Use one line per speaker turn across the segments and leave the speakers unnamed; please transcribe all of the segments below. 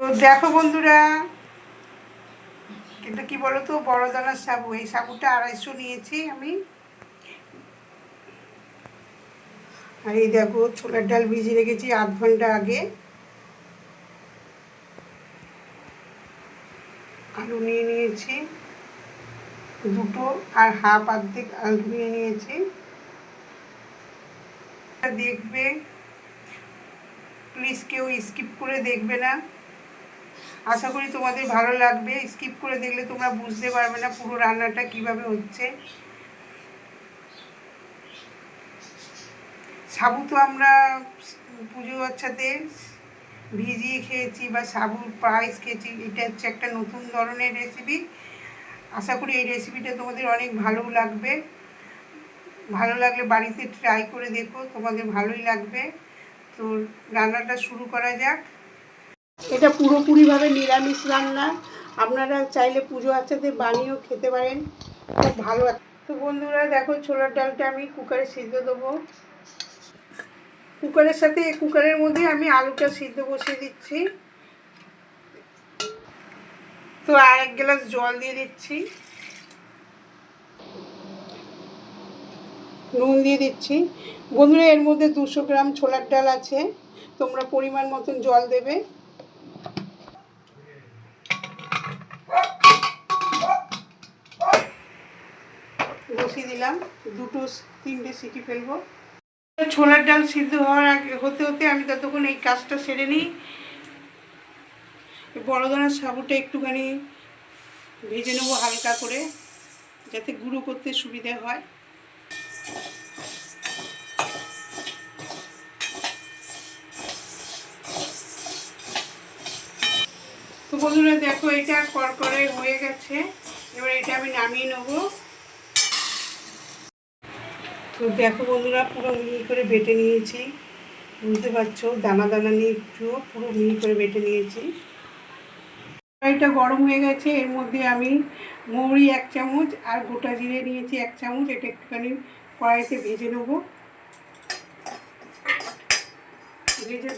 তো দেখো বন্ধুরা, কিন্তু কি বলো তো বড় দানার সাবু, এই সাবুটা আড়াইশো নিয়েছি আমি। আর এই দেখো, ছোলার ডাল ভিজিয়ে রেখেছি আধ ঘণ্টা আগে। আলু নিয়ে নিয়েছি দুটো, আর হাফ অর্ধেক আলু নিয়ে নিয়েছি। দেখবে প্লিজ কেউ স্কিপ করে দেখবে না। আশা করি তোমাদের ভালো লাগবে। স্কিপ করে দেখলে তোমরা বুঝতে পারবে না পুরো রান্নাটা কীভাবে হচ্ছে। সাবু তো আমরা পুজো বাচ্চাতে ভিজিয়ে খেয়েছি বা সাবুর পায়েস খেয়েছি। এটা হচ্ছে একটা নতুন ধরনের রেসিপি আশা করি এই রেসিপিটা তোমাদের অনেক ভালো লাগবে। ভালো লাগলে বাড়িতে ট্রাই করে দেখো, তোমাদের ভালোই লাগবে। তো রান্নাটা শুরু করা যাক। এটা পুরোপুরিভাবে নিরামিষ রান্না। আপনারা চাইলে পুজো আচ্ছাতে বানিয়েও খেতে পারেন। খুব ভালো তো বন্ধুরা, দেখো ছোলার ডালটা আমি কুকারে সিদ্ধ দেবো। কুকারের সাথে, কুকারের মধ্যে আমি আলুটা সিদ্ধ বসিয়ে দিচ্ছি। তো আর এক গ্লাস জল দিয়ে দিচ্ছি। নুন দিয়ে দিচ্ছি। বন্ধুরা, এর মধ্যে দুশো গ্রাম ছোলার ডাল আছে। তোমরা পরিমাণ মতন জল দেবে। বসিয়ে দিলাম, দুটো তিনটে সিটি ফেলব। ছোলার ডাল সিদ্ধ হওয়ার আগে, হতে হতে আমি ততক্ষণ এই কাজটা সেরে নিই। বড় ধরনের সাবুটা একটুখানি ভেজে নেব হালকা করে, যাতে গুঁড়ো করতে সুবিধে হয়। তো বন্ধুরা, দেখো এটা করকরে হয়ে গেছে। এবার এটা আমি নামিয়ে নেব। তো দেখো বন্ধুরা, পুরো মিহি করে বেটে নিয়েছি। বুঝতে পারছ? দানা দানা নিয়ে একটু পুরো মিহি করে বেটে নিয়েছি। কড়াইটা গরম হয়ে গেছে, এর মধ্যে আমি মৌরি এক চামচ আর গোটা জিরে নিয়েছি এক চামচ। এটা একটুখানি কড়াইতে ভেজে নেব। ভেজে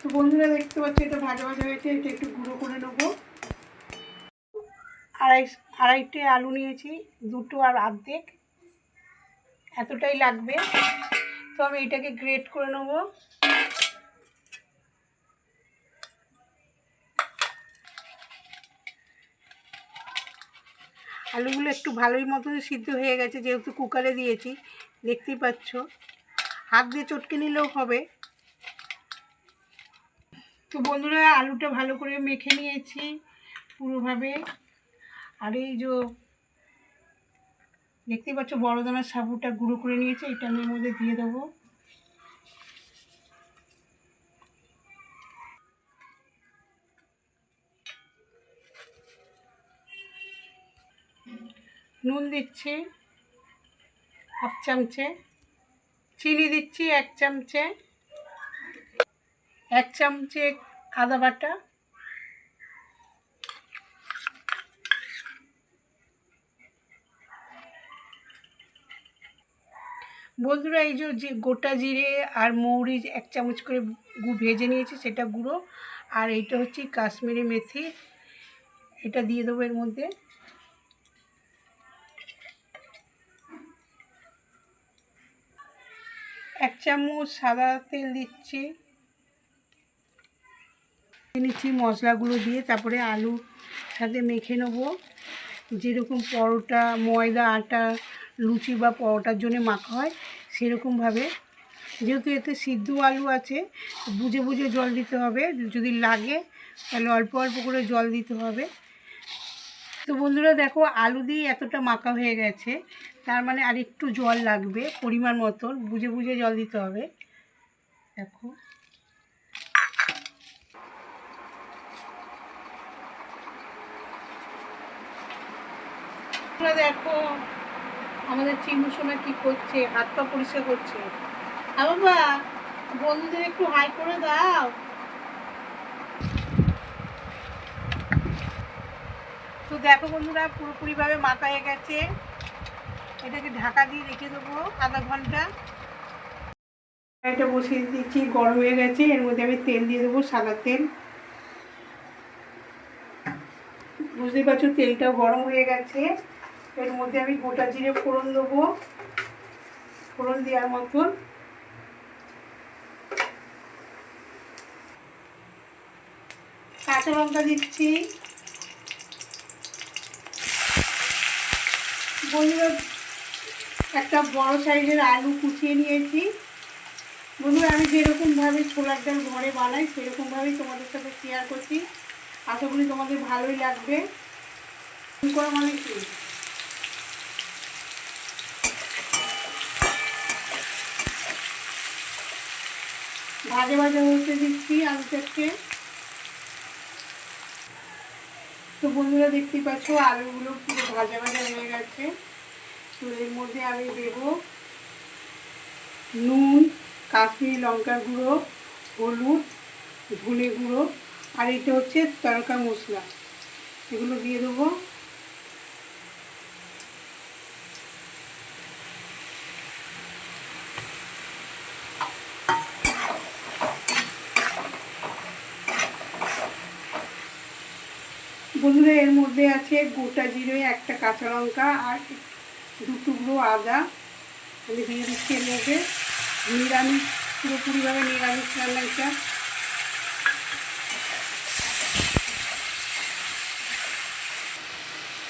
তো বন্ধুরা, দেখতে পাচ্ছি এটা ভাজা ভাজা হয়েছে, এটা একটু গুঁড়ো করে নেব। আড়াই আড়াইটে আলু নিয়েছি, দুটো আর অর্ধেক। এতটাই লাগবে। তো আমি এটাকে গ্রেট করে নেব। আলুগুলো একটু ভালোই মতন সিদ্ধ হয়ে গেছে, যেহেতু কুকারে দিয়েছি, দেখতেই পাচ্ছ। হাত দিয়ে চটকে নিলেও হবে। তো বন্ধুরা, আলুটা ভালো করে মেখে নিয়েছি পুরোভাবে। আর এই যে দেখতেই পাচ্ছ বড় দানার সাবুটা গুঁড়ো করে নিয়েছে, এটা আমি এর মধ্যে দিয়ে দেবো। নুন দিচ্ছি, হাফ চামচে। চিনি দিচ্ছি, এক চামচে। এক চামচে আদা বাটা। বন্ধুরা, এই যে গোটা জিরে আর মৌরি এক চামচ করে গু ভেজে নিয়েছি, সেটা গুঁড়ো। আর এইটা হচ্ছে কাশ্মীরি মেথি। এটা দিয়ে দেবো এর মধ্যে। এক চামচ সাদা তেল দিচ্ছি। নিচ্ছি মশলাগুলো দিয়ে, তারপরে আলু সাথে মেখে নেব। যেরকম পরোটা, ময়দা, আটা লুচি বা পরোটার জন্য মাখা হয় সেরকমভাবে যেহেতু এতে সিদ্ধ আলু আছে, বুঝে বুঝে জল দিতে হবে। যদি লাগে, তাহলে অল্প অল্প করে জল দিতে হবে। তো বন্ধুরা দেখো, আলু দিয়ে এতটা মাখা হয়ে গেছে। তার মানে আর একটু জল লাগবে, পরিমাণ মতন, বুঝে বুঝে জল দিতে হবে। দেখো। দেখো আমাদের চিনু সোনা কি করছে হাত পা পরিষ্কার করছে? আর বাবা বন্ধুদের একটু হাই করে দাও। তো দেখো বন্ধুরা, পুরোপুরিভাবে মাথা হয়ে গেছে। এটাকে ঢাকা দিয়ে রেখে দেবো আধা ঘণ্টা। এটা বসিয়ে দিচ্ছি, গরম হয়ে গেছে। এর মধ্যে আমি তেল দিয়ে দেবো, সাদা তেল। বুঝতেই পারছ তেলটা গরম হয়ে গেছে। এর মধ্যে আমি গোটা জিরে ফোড়ন দেবো। ফোড়ন দেওয়ার মতন। কাঁচা লঙ্কা দিচ্ছি। বন্ধুরা, একটা বড় সাইজের আলু কুচিয়ে নিয়েছি। বন্ধুরা, আমি যেরকমভাবে ছোলার ডাল ঘরে বানাই, সেরকমভাবেই তোমাদের সাথে শেয়ার করছি। আশা করি তোমাদের ভালোই লাগবে। করা মানে কি? ভাজা ভাজা হতে দিচ্ছি আলুটাকে। তো বন্ধুরা দেখতেই পাচ্ছ, আলুগুলো পুরো ভাজা ভাজা হয়ে গেছে। তো এর মধ্যে আমি দেব নুন, কাশ্মীরি লঙ্কার গুঁড়ো, হলুদ, ধনে গুঁড়ো, আর এটা হচ্ছে তড়কা মশলা। এগুলো দিয়ে দেবো। বন্ধুরা, এর মধ্যে আছে গোটা জিরে, একটা কাঁচা লঙ্কা আর দু টুকরো আদা। আমি দিয়ে দিচ্ছি এর মধ্যে নিরামিষ, পুরোপুরিভাবে নিরামিষ রান্না এটা।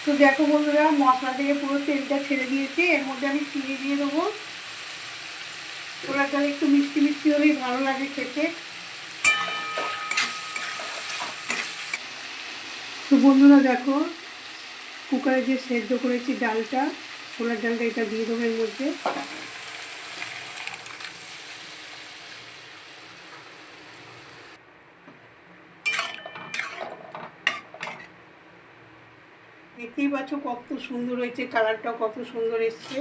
তো দেখো বন্ধুরা, মশলা থেকে পুরো তেলটা ছেড়ে দিয়েছি। এর মধ্যে আমি চিনি দিয়ে দেবো। ওরা ডাল একটু মিষ্টি মিষ্টি হলেই ভালো লাগে খেতে। তো বন্ধুরা দেখো, কুকারে যে সেদ্ধ করেছি ডালটা, ছোলার ডালটা এটা দিয়ে দেবো এর মধ্যে। দেখতেই পাচ্ছ কত সুন্দর হয়েছে, কালারটাও কত সুন্দর এসছে।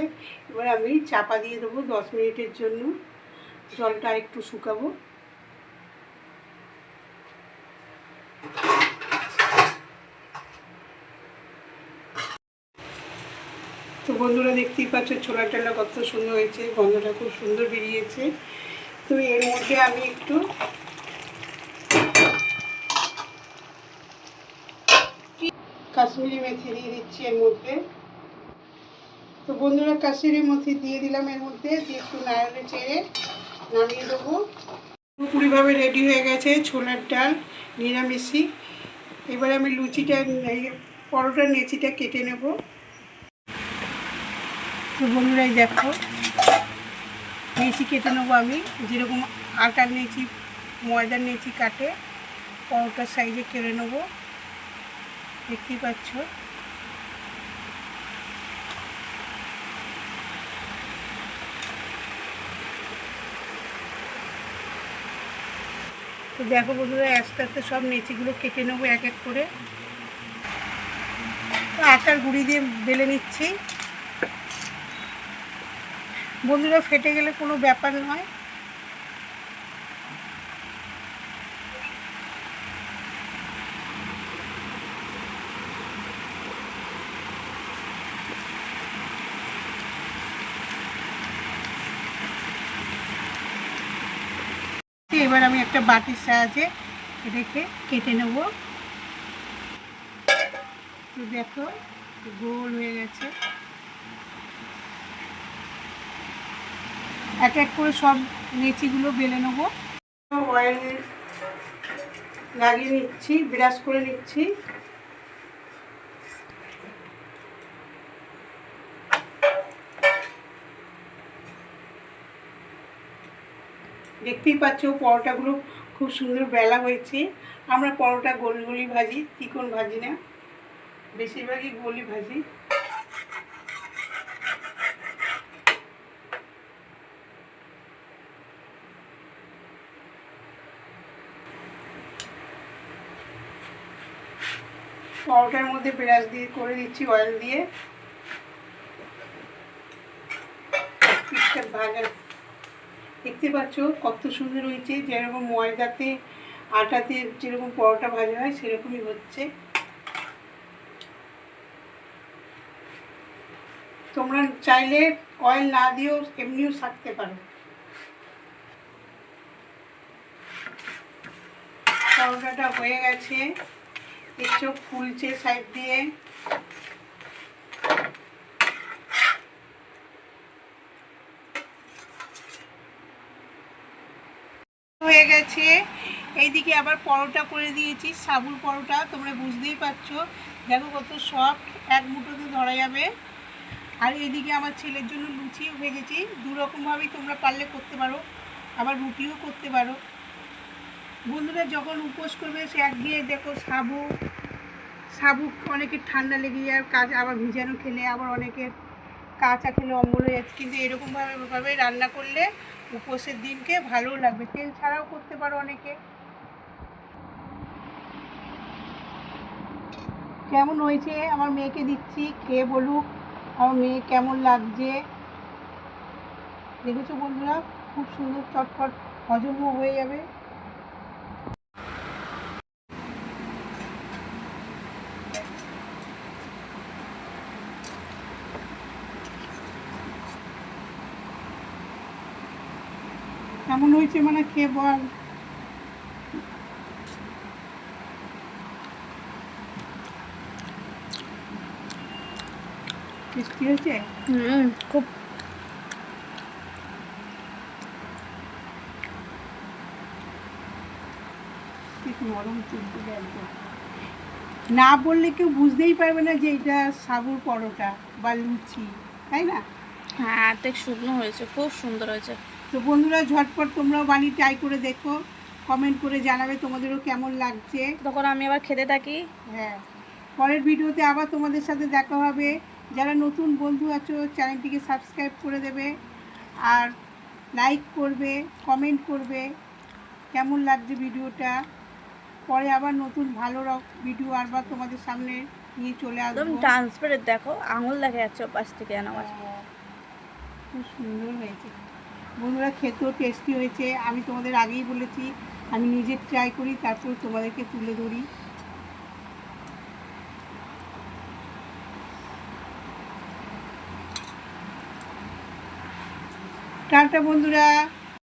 এবার আমি চাপা দিয়ে দেবো দশ মিনিটের জন্য। জলটা একটু শুকাবো। বন্ধুরা দেখতেই পাচ্ছ, ছোলা টোলা কত সুন্দর হয়েছে, গন্ধটা খুব সুন্দর বেরিয়েছে। তো এর মধ্যে আমি একটু কাশ্মীরি মেথি দিয়ে দিচ্ছি এর মধ্যে। তো বন্ধুরা, কাশ্মীরি মেথি দিয়ে দিলাম এর মধ্যে, দিয়ে একটু নাড়ালে চেড়ে নামিয়ে দেবো। পুরোপুরিভাবে রেডি হয়ে গেছে ছোলার ডাল নিরামিষি এবার আমি লুচিটা পরোটার নেচিটা কেটে নেব। তো বন্ধুরাই দেখো। নেচি কেটে নেব আমি। যেরকম আটার নেচি ময়দার নেচি কাটে, পরোটার সাইজে কেটে নেব। দেখতেই পাচ্ছ। তো দেখো বন্ধুরা, আস্তে আস্তে সব নেচিগুলো কেটে নেব এক এক করে। তো আটার গুঁড়ি দিয়ে বেলে নিচ্ছি। বন্ধুরা, ফেটে গেলে কোনো ব্যাপার নয়। এবার আমি একটা বাটির সাহায্যে রেখে কেটে নেব। দেখো, গোল হয়ে গেছে। এক এক করে সব নেচিগুলো বেলে নেব। অয়েল লাগিয়ে নিচ্ছি, ব্রাশ করে নিচ্ছি। দেখতেই পাচ্ছ পরোটাগুলো খুব সুন্দর বেলা হয়েছে। আমরা পরোটা গোল গলি ভাজি, চিকন ভাজি না, বেশিরভাগই গলি ভাজি। পরোটার মধ্যে পেঁয়াজ দিয়ে করে দিচ্ছি অয়েল দিয়ে। ভাজা দেখতে পাচ্ছ কত সুন্দর হয়েছে, যেরকম ময়দাতে, আটাতে যেরকম পরোটা ভাজা হয়, সেরকমই হচ্ছে। তোমরা চাইলে অয়েল না দিয়েও এমনিও থাকতে পারো। পরোটাটা হয়ে গেছে। একটু ফুলছে সাইড দিয়ে। হয়ে গেছে। এইদিকে আবার পরোটা করে দিয়েছি, সাবুর পরোটা, তোমরা বুঝতেই পারছ। দেখো কত সফট এক মুঠোতে ধরা যাবে। আর এদিকে আমার ছেলের জন্য লুচিও ভেজেছি দু রকমভাবেই তোমরা পারলে করতে পারো, আবার রুটিও করতে পারো। বন্ধুরা যখন উপোস করবে, সে একদিকে দেখো সাবু সাবু অনেকের ঠান্ডা লেগে যায় কাজ আবার ভিজানো খেলে, আবার অনেকের কাঁচা খেলে অম্বল হয়ে যাচ্ছে। কিন্তু এরকমভাবে ভাবে রান্না করলে উপোসের দিনকে ভালোও লাগবে। তেল ছাড়াও করতে পারো অনেকে। কেমন হয়েছে? আমার মেয়েকে দিচ্ছি, খেয়ে বলুক। আমার মেয়ে কেমন লাগছে? দেখেছ বন্ধুরা? খুব সুন্দর, চটপট হজমও হয়ে যাবে কেমন হয়েছে মানে খেয়ে বল? হয়েছে?
হুম খুব।
ঠিক নরম চুলগুলো একদম। না বললে কেউ বুঝতেই পারবে না যে এটা সাবুর পরোটা বা লুচি তাই না?
হ্যাঁ অর্ধেক শুকনো হয়েছে খুব সুন্দর হয়েছে।
তো বন্ধুরা ঝটপট তোমরাও বানিয়ে ট্রাই করে দেখো। কমেন্ট করে জানাবে তোমাদেরও কেমন লাগছে।
তখন আমি আবার খেতে থাকি।
হ্যাঁ। পরের ভিডিওতে আবার তোমাদের সাথে দেখা হবে। যারা নতুন বন্ধু আছো চ্যানেলটিকে সাবস্ক্রাইব করে দেবে। আর লাইক করবে কমেন্ট করবে। কেমন লাগছে ভিডিওটা? পরে আবার নতুন ভালো রক ভিডিও আবার তোমাদের সামনে নিয়ে চলে
একদম
আসব
ট্রান্সপারেন্ট দেখো আঙুল দেখা যাচ্ছে পাশ থেকে আমার।
হ্যাঁ, খুব সুন্দর হয়েছে। বন্ধুরা, খেতেও টেস্টি হয়েছে। আমি তোমাদের আগেই বলেছি, আমি নিজে ট্রাই করি, তারপর তোমাদেরকে তুলে ধরি। টাটা বন্ধুরা।